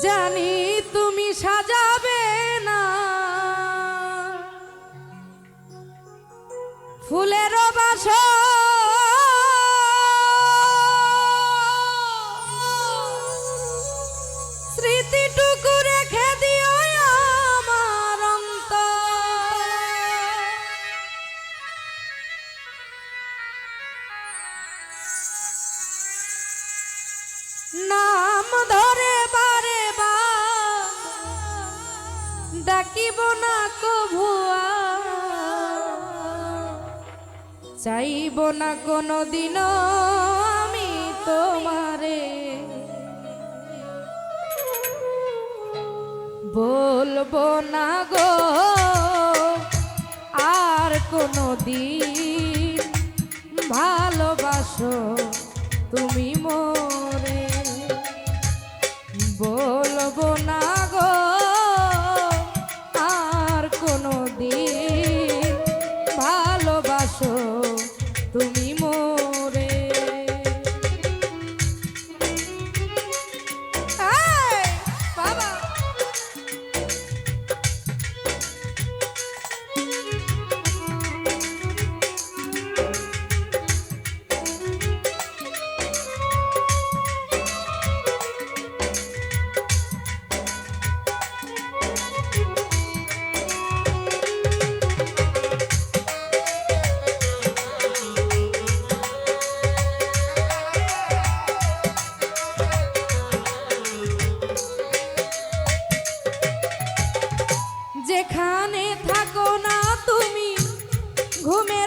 জানি তুমি সাজা থাকিব না কভুয়া। চাইব না কোনো দিন আমি তোমারে। বলব না গো, আর কোনো দিন ভালোবাসো তুমি মোরে। বলব না গো এখানে থাকো না তুমি ঘুমে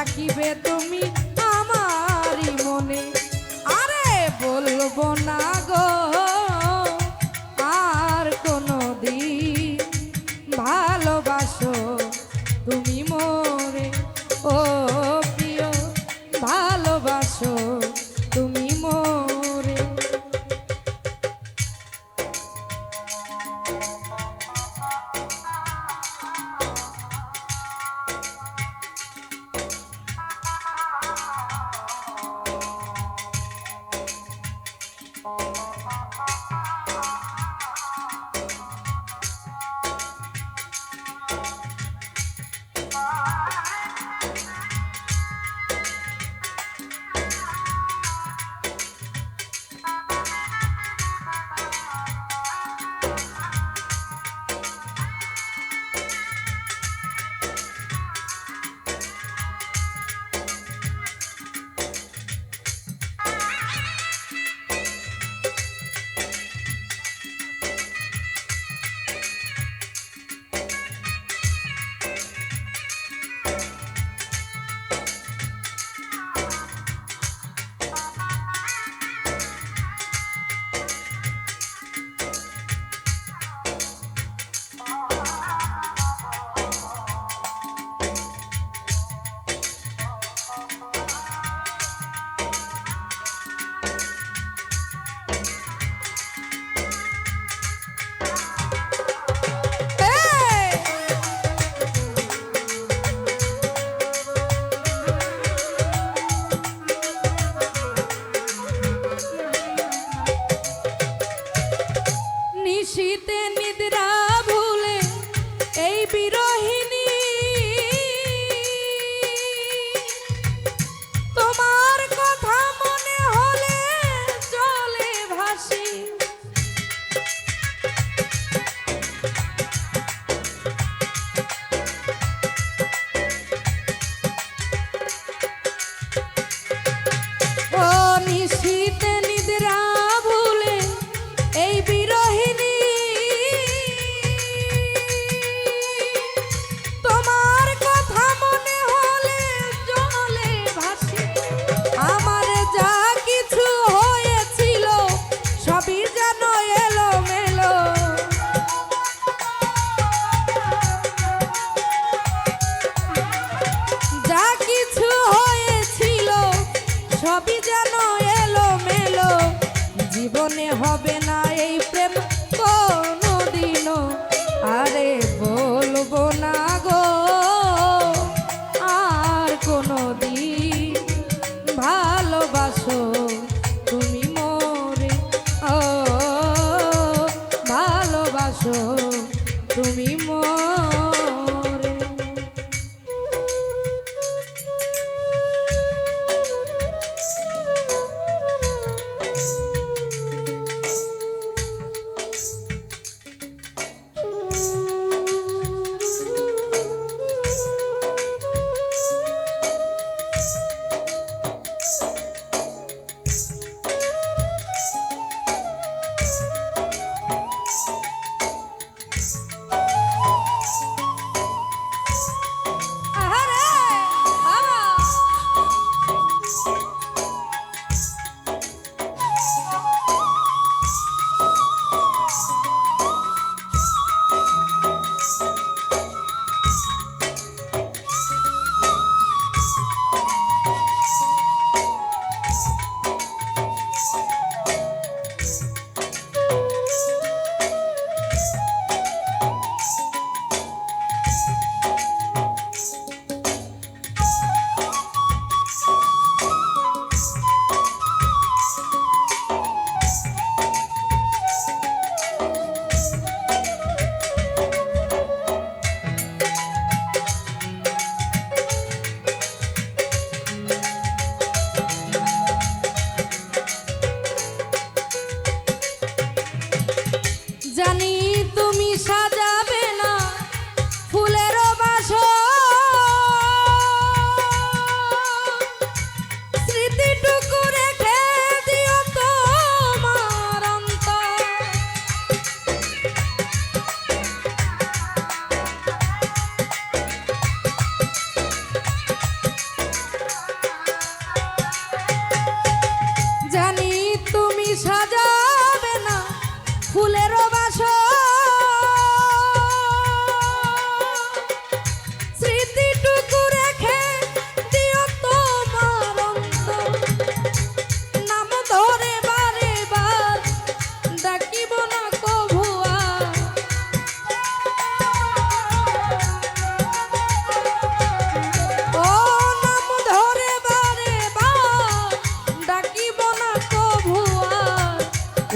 থাকিবে তুমি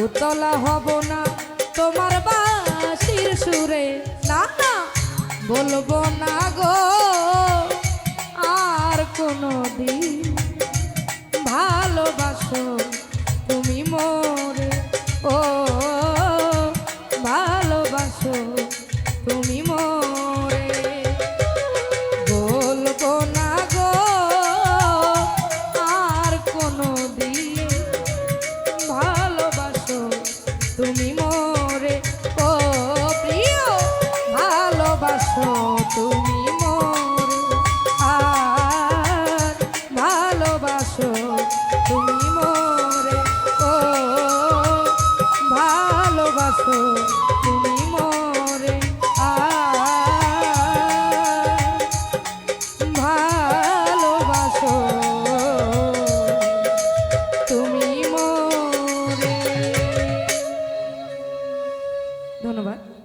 উতলা হব না তোমার বাসির সুরে। না না, বলব না গো, আর কোনো দিন ভালোবাসো ভালোবাসো